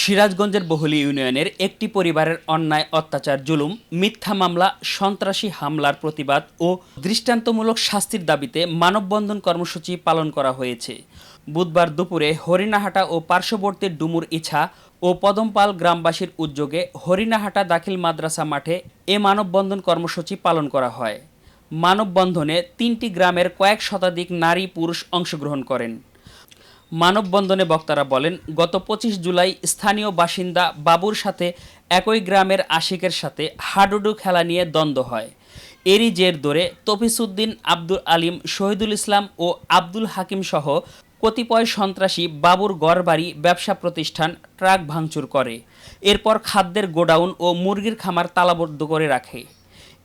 সিরাজগঞ্জের বহুলি ইউনিয়নের একটি পরিবারের অন্যায়, অত্যাচার, জুলুম, মিথ্যা মামলা, সন্ত্রাসী হামলার প্রতিবাদ ও দৃষ্টান্তমূলক শাস্তির দাবিতে মানববন্ধন কর্মসূচি পালন করা হয়েছে। বুধবার দুপুরে হরিণাহাটা ও পার্শ্ববর্তী ডুমুর ইছা ও পদমপাল গ্রামবাসীর উদ্যোগে হরিণাহাটা দাখিল মাদ্রাসা মাঠে এ মানববন্ধন কর্মসূচি পালন করা হয়। মানববন্ধনে তিনটি গ্রামের কয়েক শতাধিক নারী পুরুষ অংশগ্রহণ করেন। মানববন্ধনে বক্তারা বলেন, গত পঁচিশ জুলাই স্থানীয় বাসিন্দা বাবুর সাথে একই গ্রামের আশিকের সাথে হাডুডু খেলা নিয়ে দ্বন্দ্ব হয়। এরই জের ধরে তফিসুদ্দিন আব্দুল আলিম, শহীদুল ইসলাম ও আব্দুল হাকিম সহ কতিপয় সন্ত্রাসী বাবুর গড়বাড়ি ব্যবসা প্রতিষ্ঠান, ট্রাক ভাঙচুর করে। এরপর খাদ্যের গোডাউন ও মুরগির খামার তালাবদ্ধ করে রাখে।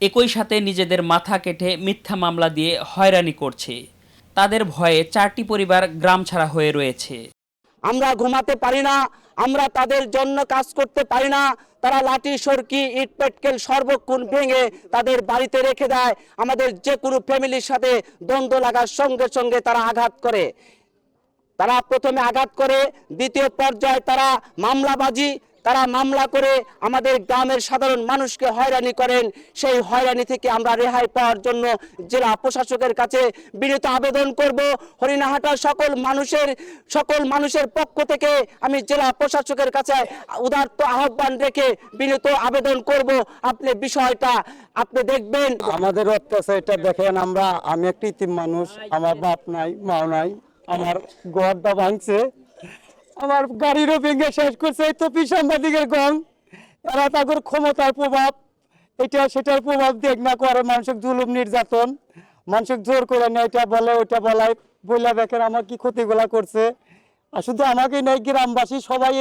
একই সাথে নিজেদের মাথা কেটে মিথ্যা মামলা দিয়ে হয়রানি করছে। তাদের ভয়ে চারটি পরিবার গ্রাম ছাড়া হয়ে রয়েছে। আমরা ঘুমাতে পারি না, আমরা তাদের জন্য কাজ করতে পারি না। তারা লাঠি, সরকি, ইট, পেটকেল, সর্বক্ষণ ভেঙে তাদের বাড়িতে রেখে দেয়। আমাদের যে কোনো ফ্যামিলির সাথে দ্বন্দ্ব লাগার সঙ্গে সঙ্গে তারা আঘাত করে। তারা প্রথমে আঘাত করে, দ্বিতীয় পর্যায়ে তারা মামলাবাজি তারা মামলা করে আমাদের গ্রামের সাধারণ মানুষকে হয়রানি করেন। সেই হয়রানি থেকে আমরা রেহাই পাওয়ার জন্য জেলা প্রশাসকের কাছে বিনীত আবেদন করব। হরিণাহাটার সকল মানুষের সকল মানুষের পক্ষ থেকে আমি জেলা প্রশাসকের কাছে উদার্ত আহ্বান রেখে বিনীত আবেদন করব। আপনি বিষয়টা, আপনি দেখবেন। আমাদের অত্যাচারটা দেখেন আমরা, আমি একটা মানুষ, আমার বাপ নাই মাও নাই, আমার ঘরটা ভাঙছে। আমার গাড়িরও ভেঙে শেষ করছে, এই তো সাংবাদিকের গণ তারা তাদের ক্ষমতার প্রভাব, এটা সেটার প্রভাব দেখ না করে মানুষের জুলুম, নির্যাতন। মানুষের জোর করে না, এটা বলে, ওইটা বলায় বইলা দেখেন আমার কি ক্ষতিগুলা করছে। আর শুধু আমাকেই নয়, গ্রামবাসী সবাই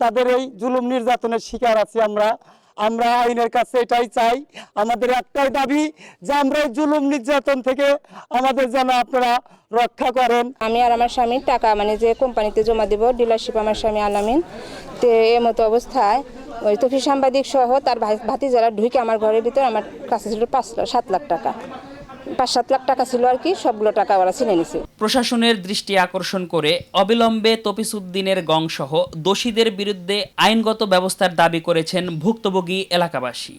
তাদের এই জুলুম, নির্যাতনের শিকার আছি আমরা। আমরা আইনের কাছে এটাই চাই। আমাদের একটাই দাবি যে আমরা জুলুম নির্যাতন থেকে আমাদের যেন আপনারা রক্ষা করেন। আমি আর আমার স্বামীর টাকা মানে যে কোম্পানিতে জমা দিব ডিলারশিপ আমার স্বামী আলামিন, তো এ মতো অবস্থায় ওই তফি সাংবাদিক সহ তার ভাই- ভাতিজারা ঢুকে আমার ঘরের ভিতরে, আমার কাছে ছিল পাঁচ সাত লাখ টাকা। পাঁচ সাত লাখ টাকা ছিল আর কি, সবগুলো টাকা ওরা ছিনে নিছে। প্রশাসনের দৃষ্টি আকর্ষণ করে অবিলম্বে তপিসুদ্দিনের গংসহ দোষীদের বিরুদ্ধে আইনগত ব্যবস্থার দাবি করেছেন ভুক্তভোগী এলাকাবাসী।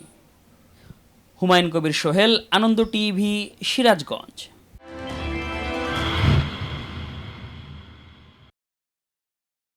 হুমায়ুন কবির সোহেল, আনন্দ টিভি, সিরাজগঞ্জ।